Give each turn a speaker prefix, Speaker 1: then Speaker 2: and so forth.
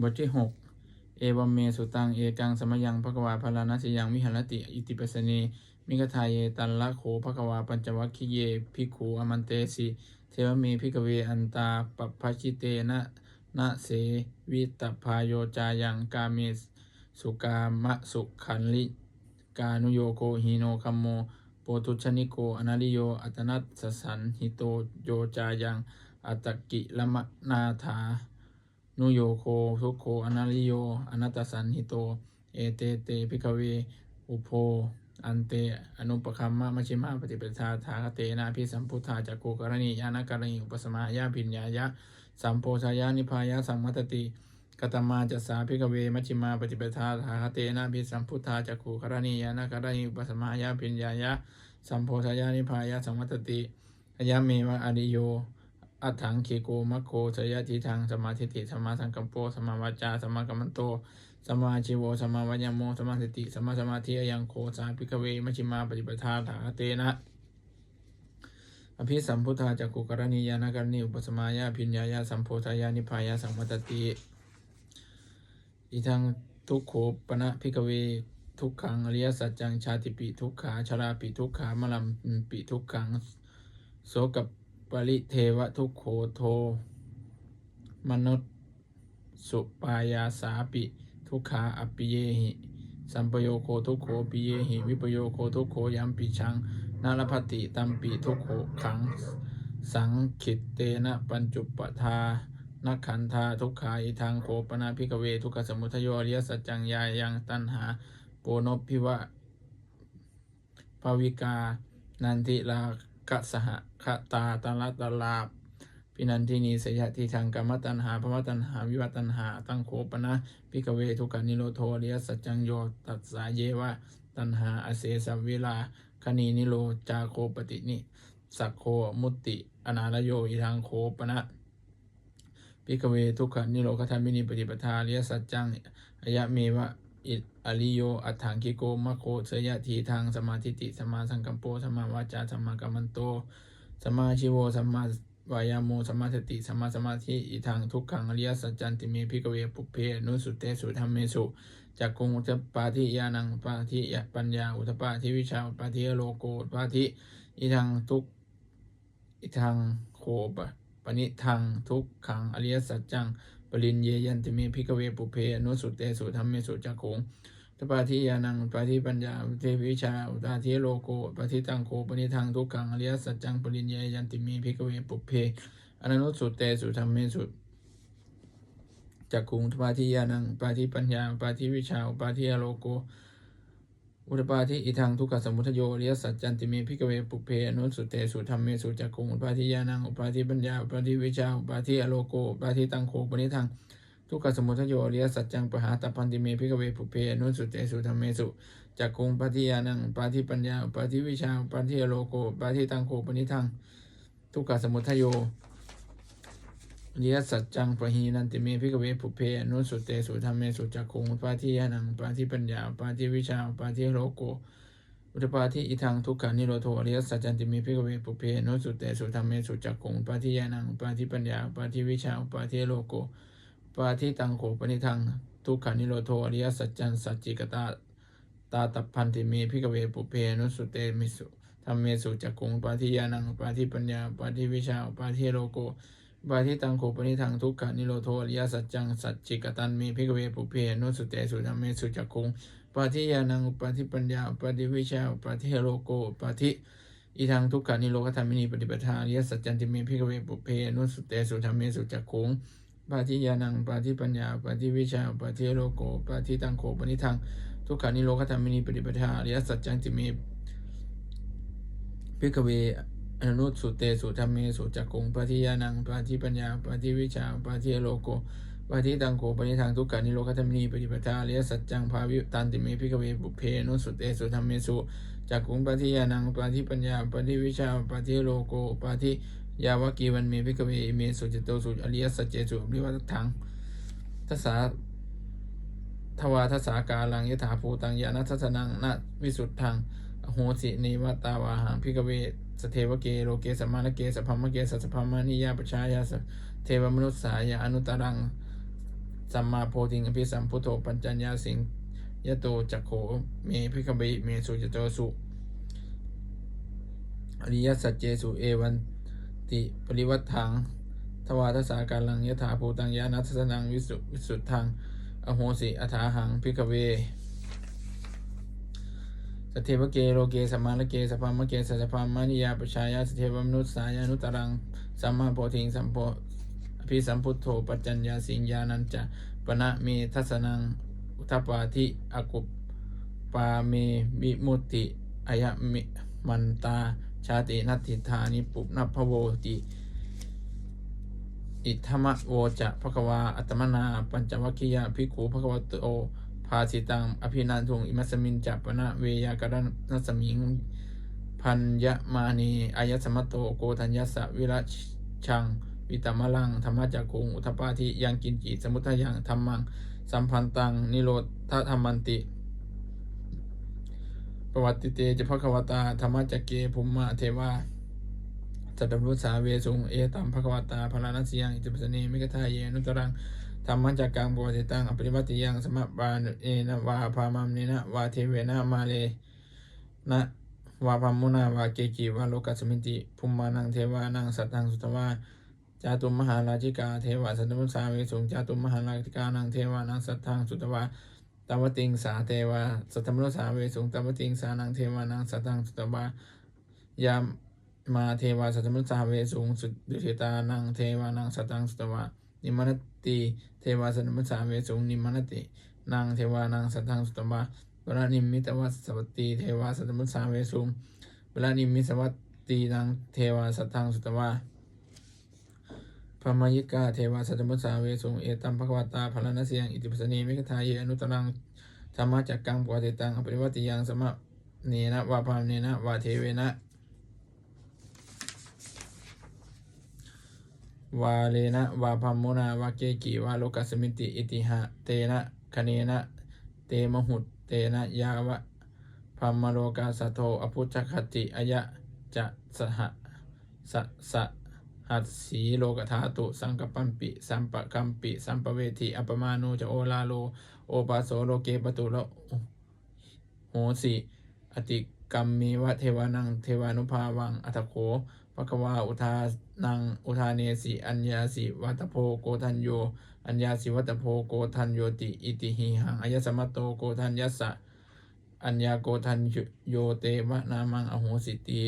Speaker 1: บทที่หกเอวเมสุตังเอกังสมยังภควาพลานาสิยังวิหารติอิติปสนีมิกทายเยตันละโขภควาปัญจวัคคิเยภิกขูอมันเตสิเทวเมพิกเวอันตาปปภชิเตนะนะเสวิตพายโยจายังกาเมสุกามะสุขันลิกานุโยโกหิโนคัมโมโปตุชนิโกอนาลิโยอัตนัสสสันหิโตโยจายังอัตตกิละมะนาถา นุโยโคทุโคอนาลิโยอนัตสันหิโต เอเตเตพิกเว อุโพอันเต อนุปคัมมะมชฌิมาปฏิปทาทาคเตนะพิสัมพุทธาจักโกกรณียานกรณีอุปสมายาพิญญายะ สัมโพชายานิพายะสัมมัตติกตมาจัสสาพิกเวมัชฌิมาปฏิปทาทาคเตนะพิสัมพุทธาจักโกกรณียานกรณีอุปสมายาพิญญายะ สัมโพชายานิพายะสัมมัตติอยะเมวะอริโย อัฏฐังเคโกมัคโคสยะทิทังสมาธิติสมาสังกัปโปสมาวาจาสมากัมมันโตสมาชีโวสมาวัญโมสมาสติสมาสมาธิยังโคสาพิกเวมชิมาปฏิปทาถาเตนะอภิสัมพุทธาจักกุกรณียานกรณีอุปสมายาพิญญายาสัมโพธายานิพายาสัมมัตติอีทังทุกโขปนะพิกเวทุกขังอริยสัจจังชาติปิทุกขาชราปิทุกขามลัมปิทุกขังโสกับ ปริเทวทุกโขโท มนุษย์สุปายาสาปิ ทุกขาอปิเยหิ สัมปโยโคทุกโขปิเยหิ วิปโยโคทุกโขยัมปิชัง นารพติตัมปิทุกโขขัง สังขิตเตนะปัญจุปทานักขันธาทุกขาอิทังโขปนาพิกเว ทุกขสมุทโยอริยสัจจังยายังตันหาโปโนพิวะภวิกา นันทิลา กสหคตาตาลตลาบพินันทินีสยติทางกรรมตันหาภวตันหา วิวัตันหา ตั้งโคปนะพิกเวทุกานิโรโทเรียสัจจังโยตัสสาเยวะตันหาอเสสเวลาคณีนิโรจาโคปตินิสักโคมุติ อนาลโยอิทางโคปนะพิกเวทุกขานิโรคธรรมินีปฏิปทาเรียสัจจังอายะเมวะ อิอริโย อัฏฐังกิโกมะโคเสยะทีทางสมาธิติสมาสังกัปโปสมาวาจาสมากัมมันโตสมาชิโวสมาวายาโมสมาสติสมาสมาธิอีทางทุกขังอริยสัจจันติเมพิกเวปุเพนุสุเตสุธรรมเมสุจากกุงอุตปาทิยานังปาทิยปัญญาอุตปาทิวิชาปาทิโลโกปาทิอีทางทุกอีทางโคปปณิทางทุกขังอริยสัจจัง ปรินเยยันติเมพิกเวปุเพอนุสุเตสุธรรมเมสุจักขงทปาทิยานังปาทิปัญญาเทวิชาอุตาทิโลโกปาทิตังโคปนิทังทุกขังอริยสัจจังปรินเยยันติเมพิกเวปุเพอนันุสุเตสุธรรมเมสุจักขุงทปาทิยานังปาทิปัญญาปาทิวิชาปาทิโลโก อุตปาทิอิทังทุกขสมุทโยอริยสัจจันติเมพิกเวปุเพอนุสุเตสุธรรมเมสุจักขุงอุปาทิยานังอุปาทิปัญญาอุปาทิวิชาอุปาทิอโลโกอุปาทิตังโคปนิทังทุกขสมุทโยอริยสัจจังปหาตพันติเมพิกเวปุเพอนุสุเตสุธรรมเมสุจักุงปฏิยานังปาทิปัญญาปาทิวิชาปาทิอโลโกปาทิตังโคปนิทังทุกขสมุทโย อริยสัจจังปะหีนันติเมพิกเวปุเพอนุสุเตสุธรรมเมสุจักกุงปาทิยานังปาทิปัญญาปาทิวิชาปาทิโลโกอุตปาทิอิทังทุกขานิโรโทอริยสัจจันติเมพิกเวปุเพอนุสุเตสุธรรมเมสุจักกุงปาทิยานังปาทิปัญญาปาทิวิชาปาทิโลโกปาทิตังโขปนิทังทุกขานิโรโทอริยสัจจันสัจจิกตาตาตัพพันติเมพิกเวปุเพนุสุเตมิสุธรรมเมสุจักกุงปาทิยานังปาทิปัญญาปาทิวิชาปาทิโลโก ปาทิตังโขปนิทังทุกขานิโรโทอริยสัจจังสัจจิกตันเมพิกเวปุเพนุสุเตสุธรรมเมสุจักกุงปาทิยานังปาทิปัญญาปาทิวิชาปาทิโลโกปาทิอีทางทุกขานิโรธธรรมินีปฏิปทาอริยสัจจันติเมพิกเวปุเพนุสุเตสุธรรมเมสุจักกุงปาทิยานังปาทิปัญญาปาทิวิชาปาทิโลโกปาทิตังโขปนิทังทุกขานิโรคธรรมินีปฏิปทาอริยสัจจังติเมพิกเว อนุสุเตสุธรรมเมสุจักกุงปาทิยานังปาทิปัญญาปาทิวิชาปาทิโลโกปาทิตังโขปนิทังทุกขานิโรคธรรมนีปฏิปทาอริยสัจจังภาวิตันติเมพิกเวบุเพนุสุเตสุธรรมเมสุจักกุงปาทิยานังปาทิปัญญาปาทิวิชาปาทิโลโกปาทิยาวกีวันเมพิกเวเมสุจิตโตสุอริยสัจเจสุริวัตถังทัสสาทวาทัสากาลังยถาภูตังยานัทสนังนวิสุทธังโหสิเนวตาวาหังพิกเว สเทวเกโลเกสมานเกสพัมเกสัสพมานิยาปชายาสเทวมนุษสายาอนุตรังสัมมาโพธิงอภิสัมพุทโธปัญจญญาสิงยะโตจักโขเมพิกเบเมสุจโตสุอริยสัจเจสุเอวันติปริวัตถังทวาทสาการลังยถาภูตังยานัทสนังวิสุวิสุทธังอโหสิอัฐาหังพิกเว สเทวเกโลเกสมมาลเกสพามเกสัจพามานิยาปชายาสเทวมนุษสายานุตรังสัมมาโพธิงสัมโพอภิสัมพุทโธปัจจัญญาสิงญานันจะปณะเมทัสนังอุทปปาทิอากุปปาเมวิมุตติอายะเมมันตาชาตินัตถิธานิปุปนัพพโวติอิทธมะโวจะภควาอัตมนาปัญจวัคคียาภิกขุภควโต ภาสิตัง อภินันทุง อิมัสมินจัปนะเวยากรนัสมิง พันยมานีอายสมัตโตโกธัญญสะวิรัชชัง วิตมะลัง ธรรมจักกุง อุทปาทิยังกินจิสมุทยังธรรมัง สัมพันตัง นิโรธาธรรมันติ ประวัติเตจะภควตา ธรรมจักเกภุมมาเทวาจัตตรุสาเวสุง เอตัมภควตาพลานัสยังอิจิปสเนมิกทายเยนุตรัง ธรรมจจกังปวัติตังอปริวัติยังสมะบานเอนะวาพามัมเนนะวาเทเวนะมาเลนะวาพัมมุนาวาเกกิวาโลกัสมิติภุมมานังเทวานังสัตตังสุตวาจาตุมหาราชิกาเทวาสัตตมุสาเวสุงจาตุมหาราชิกานังเทวานังสัตตังสุตวาตวติงสาเทวาสัตตมุสาเวสุงตวติงสานังเทวานังสัตตังสุตวายามมาเทวาสัตตมุสาเวสูงสุดดุสิตานังเทวานังสัตตังสุตวา นิมนติเทวาสัตมุสาเวสูงนิมนตินางเทวานังสัตตังสุตวาปรานิมิตวัสสวัตติเทวาสัตมุสาเวสูงปรานิมิสวัตตินางเทวาสัตตังสุตวาพมายิกาเทวาสัตมุสาเวสูงเอตัมภควตาพลานัสยังอิติปสนีมิกทายเยอนุตรังธรรมจักกังปวติตังอปริวัติยังสมะเนนะวาพามเนนะวาเทเวนะ วาเลนะวาพัมโมนาวาเกกิวาโลกัสมิติอิติหะเตนะคเนนะเตมหุตเตนะยาวะพัมมโลกาสโทอภุจคติอายะจะสหสะสะหัสสีโลกธาตุสังกปัมปิ สัมปะกัมปิ สัมปเวทีอัปมาโนจะโอลาโล โอปาโสโลเกปตุโลโหสิ อติกรรมมีวะเทวานังเทวานุภาวังอัตโข ภควาอุทานังอุทาเนสิอัญญาสิวัตโพโกทันโยอัญญาสิวัตโพโกทันโยติอิติหิหังอายสมัตโตโกทันยัสสะอัญญาโกทันโยเตวะนามังอโหสิติ